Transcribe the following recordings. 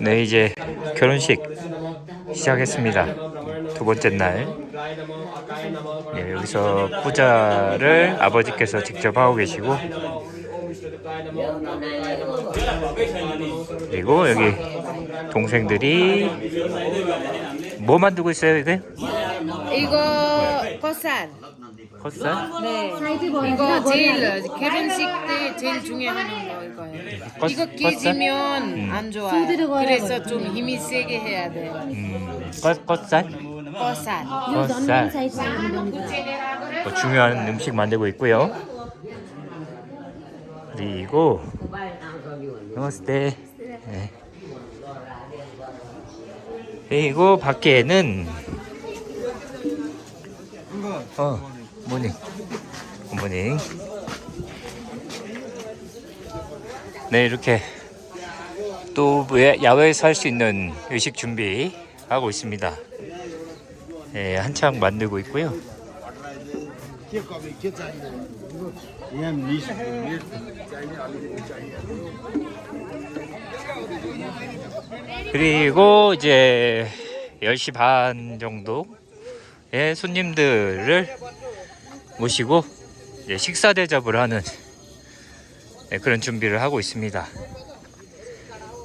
네, 이제 결혼식 시작했습니다. 두 번째 날. 네, 여기서 부자를 아버지께서 직접 하고 계시고, 그리고 여기 동생들이 뭐 만들고 있어요, 이게? 이거 겉살. 헛살? 네. 이거 제일 결혼식 때 제일 중요한 거 이거예요. 겉- 이거 겉살? 끼지면 안 좋아요. 그래서 좀 힘이 세게 해야 돼요. 음, 겉, 겉살? 겉살. 겉살. 뭐 중요한 음식 만들고 있고요. 그리고 너스테. 네. 그리고 밖에는 어 모닝 모닝 네 이렇게 또 외- 야외에서 할 수 있는 의식 준비 하고 있습니다. 네, 한창 만들고 있고요. 그리고 이제 10시 반 정도 의 손님들을 모시고 이제 식사 대접을 하는 네, 그런 준비를 하고 있습니다.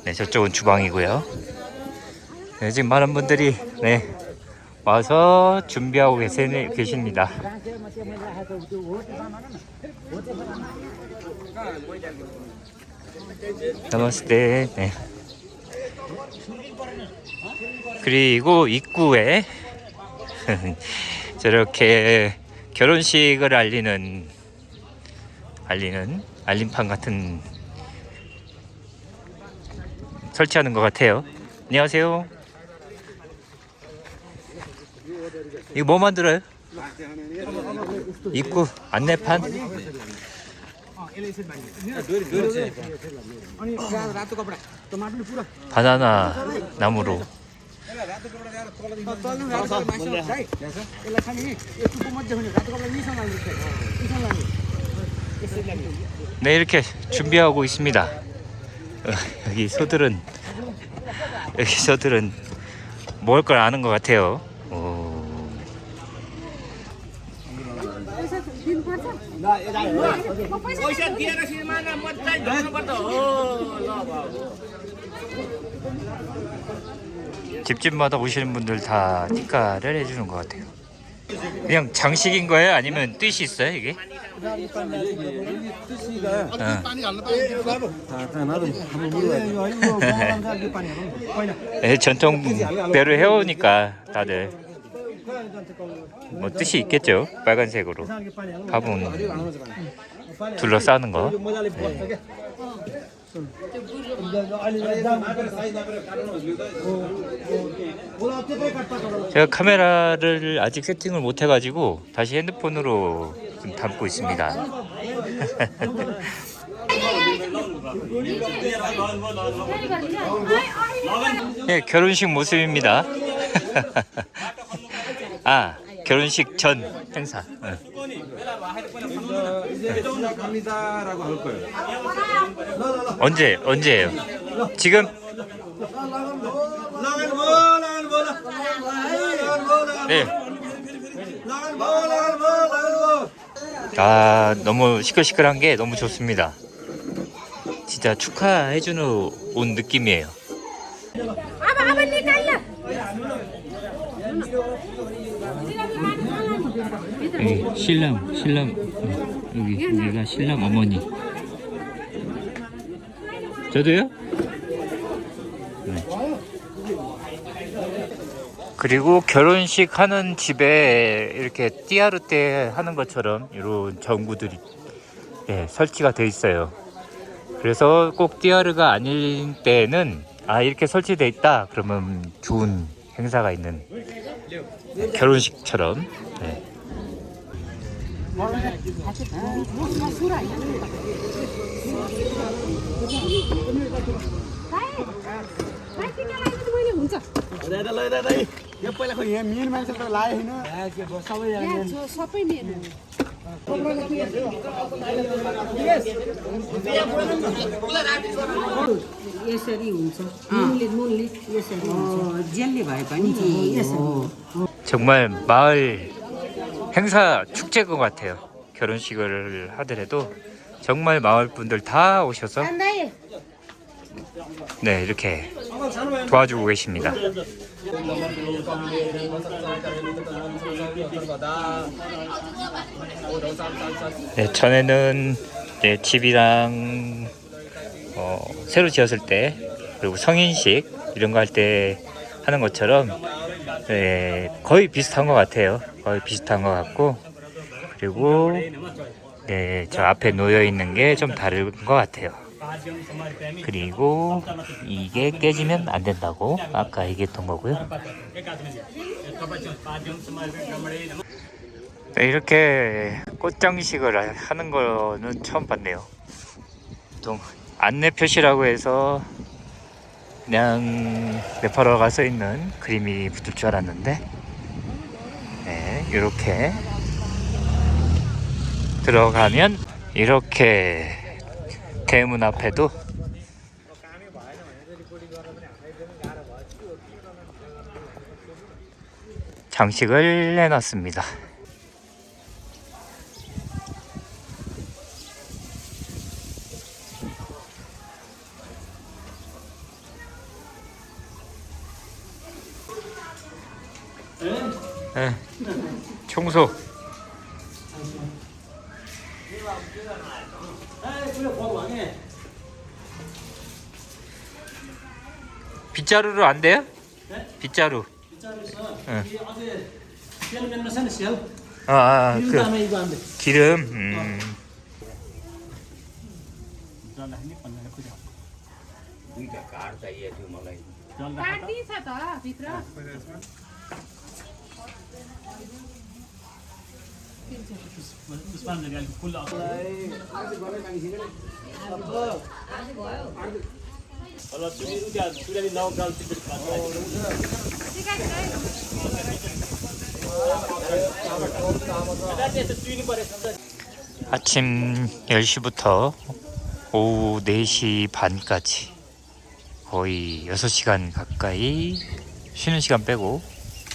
네, 저쪽은 주방이고요. 네, 지금 많은 분들이 네, 와서 준비하고 계시, 계십니다. 나마스테. 네. 그리고 입구에 저렇게 결혼식을 알리는 알리는 알림판 같은 설치하는 것 같아요. 안녕하세요. 이거 뭐 만들어요? 입구 안내판? 바나나 나무로 네 이렇게 준비하고 있습니다. 어, 여기 소들은 여기 소들은 먹을 걸 아는 것 같아요. 오. 집집마다 오시는 분들 다 티카를 해주는 것 같아요. 그냥 장식인 거예요? 아니면 뜻이 있어요 이게? 어. 네, 전통대로 해오니까 다들 뭐 뜻이 있겠죠 빨간색으로 화분 둘러싸는 거 제가 카메라를 아직 세팅을 못 해가지고 다시 핸드폰으로 좀 담고 있습니다. 네, 결혼식 모습입니다. 아 결혼식 전 행사 응. 갑니다라고 할 거예요. 언제 언제예요? 지금 네. 아 너무 시끌시끌한 게 너무 좋습니다. 진짜 축하해주는 온 느낌이에요. 여기 신랑 신랑 여기 여기가 신랑 어머니. 저도요? 네. 그리고 결혼식 하는 집에 이렇게 띠아르 때 하는 것처럼 이런 전구들이 예, 설치가 돼 있어요. 그래서 꼭 띠아르가 아닐 때는 아 이렇게 설치돼 있다? 그러면 좋은 행사가 있는 결혼식처럼. 네. यसरी हुन्छ मुनले मुनले यसरी हुन्छ जेलले भए पनि यसरी 정말 마을 행사 축제인 것 같아요. 결혼식을 하더라도 정말 마을 분들 다 오셔서 네 이렇게 도와주고 계십니다. 네, 전에는 이제 집이랑 어, 새로 지었을 때 그리고 성인식 이런 거 할 때 하는 것처럼 네, 거의 비슷한 것 같아요. 거의 비슷한 것 같고 그리고 네, 저 앞에 놓여 있는 게 좀 다른 것 같아요. 그리고 이게 깨지면 안 된다고 아까 얘기했던 거고요. 네, 이렇게 꽃장식을 하는 거는 처음 봤네요. 보통 안내 표시라고 해서 그냥 네팔어가 써 있는 그림이 붙을 줄 알았는데, 네, 이렇게 들어가면 이렇게 대문 앞에도 장식을 해놨습니다. 빗자루로 안 돼요? 빗자루. 응. 아, 아, 그 기름. 음. 아침 10시부터 오후 4시 반까지 거의 6시간 가까이 쉬는 시간 빼고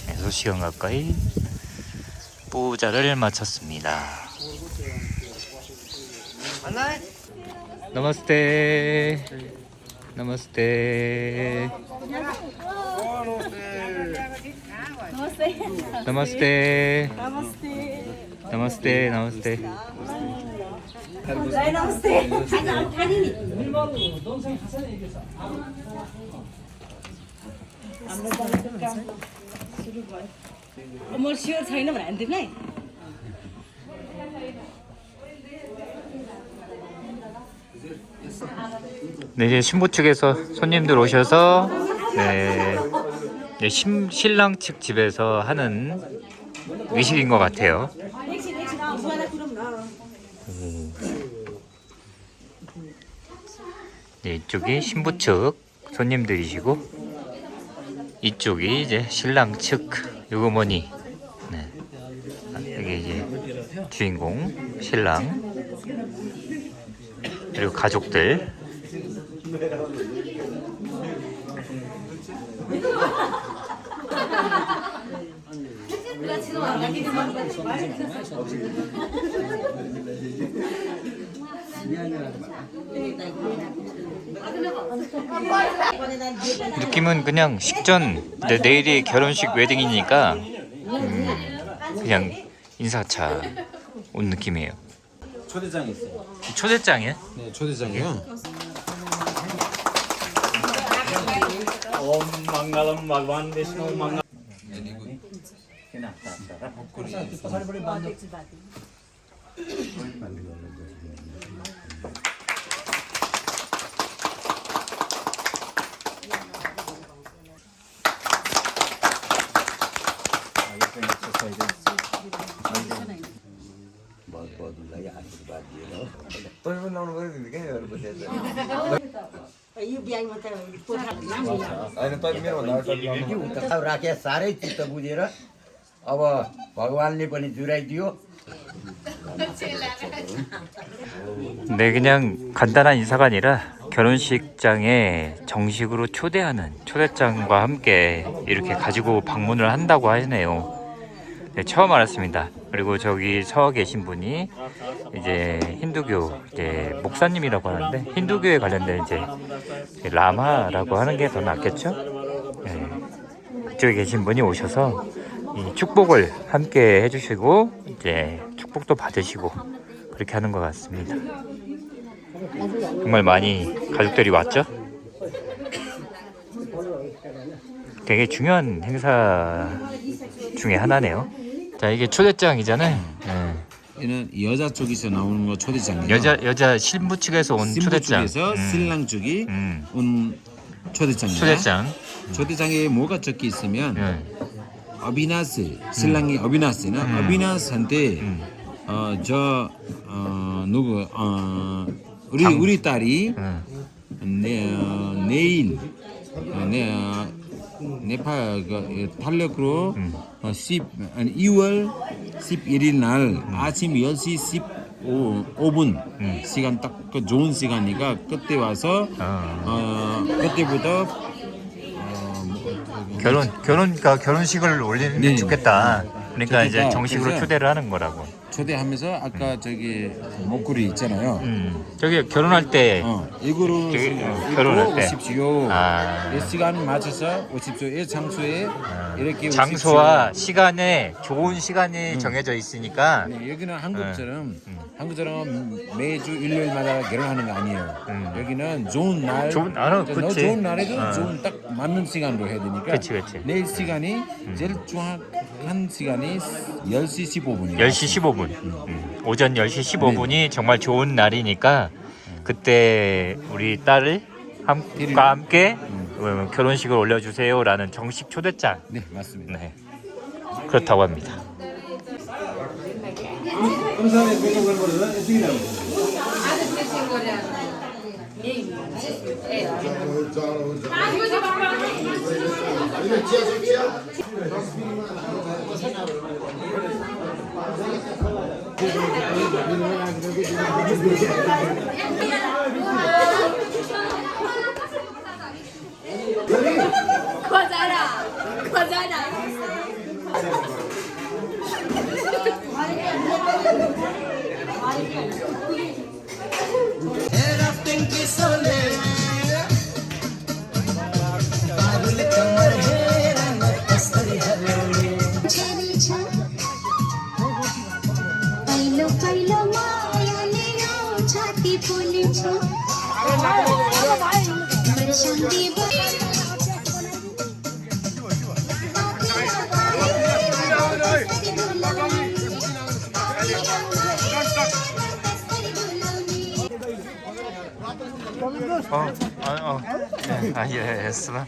6시간 가까이 뿌자를 마쳤습니다. 나마스테. नमस्ते। नमस्ते। नमस्ते नमस्ते। छैन 네, 이제 신부 측에서 손님들 오셔서 네, 네 신, 신랑 측 집에서 하는 의식인 것 같아요. 네, 이쪽이 신부 측 손님들이시고 이쪽이 이제 신랑 측 요거머니, 네. 이게 이제 주인공 신랑 그리고 가족들. 느낌은 그냥 식전 이제 내일이 결혼식 웨딩이니까 음, 그냥 인사차 온 느낌이에요. 초대장이 있어요. 초대장이에요? 네, 초대장이요. यो बिहामा त पोखरा होइन राखे साह्रै चित्त बुझेर अब भगवान्ले पनि जुराइदियो 네, 그냥 간단한 인사가 아니라 결혼식장에 정식으로 초대하는 초대장과 함께 이렇게 가지고 방문을 한다고 하네요. 네, 처음 알았습니다. 그리고 저기 서 계신 분이 이제 힌두교 이제 목사님이라고 하는데 힌두교에 관련된 이제 라마라고 하는 게 더 낫겠죠? 네. 그쪽에 계신 분이 오셔서 이 축복을 함께 해주시고 이제 축복도 받으시고 그렇게 하는 것 같습니다. 정말 많이 가족들이 왔죠? 되게 중요한 행사 중에 하나네요. 자 이게 초대장이잖아요. 예. 이는 여자 쪽에서 나오는 거 초대장이에요. 여자 여자 신부 측에서 온 신부 초대장. 쪽에서 음, 신랑 쪽이 음. 온 초대장이에요. 초대장. 초대장에 뭐가 적혀 있으면 예. 어비나스 신랑이 어비나스나 음. 어비나스한테 음. 어저 어, 누구 어 우리 장- 우리 딸이 음. 내 어, 내일 어, 내 어, 네팔 그 탄력으로 음. 어, 10 아니 2월 11일 날 아침 10시 15분 음. 시간 딱 그 좋은 시간이니까 그때 와서 어. 어 그때부터 어, 뭐, 결혼 결혼가 결혼식을 올리는 게 네. 좋겠다. 그러니까 이제 좋겠다. 정식으로 그래서- 초대를 하는 거라고. 초대하면서 아까 저기 목걸이 있잖아요. 음. 저기 결혼할 때 어, 이거로 저기, 어, 결혼할 때. 오십시오. 아. 이 시간 맞춰서 오십시오. 이 장소에 이렇게 장소와 오십시오. 시간에 좋은 시간이 정해져 있으니까 네, 여기는 한국처럼 음. 한국처럼 매주 일요일마다 결혼하는 거 아니에요. 음. 여기는 좋은 날, 좋은- 아, 너 그치. 좋은 날에도 어. 좋은 딱 맞는 시간으로 해야 되니까. 그치, 그치. 내일 시간이 제일 정확한 시간이 10시 15분이에요. 10시 15분. 음. 오전 10시 15분이 정말 좋은 날이니까 그때 우리 딸을 함 과 함께 어, 결혼식을 올려주세요라는 정식 초대장. 네, 맞습니다. 네. 그렇다고 합니다. 小皿。小皿。বলেছো আমার সঙ্গে 어, 어, 어. 아, 예, 했으나.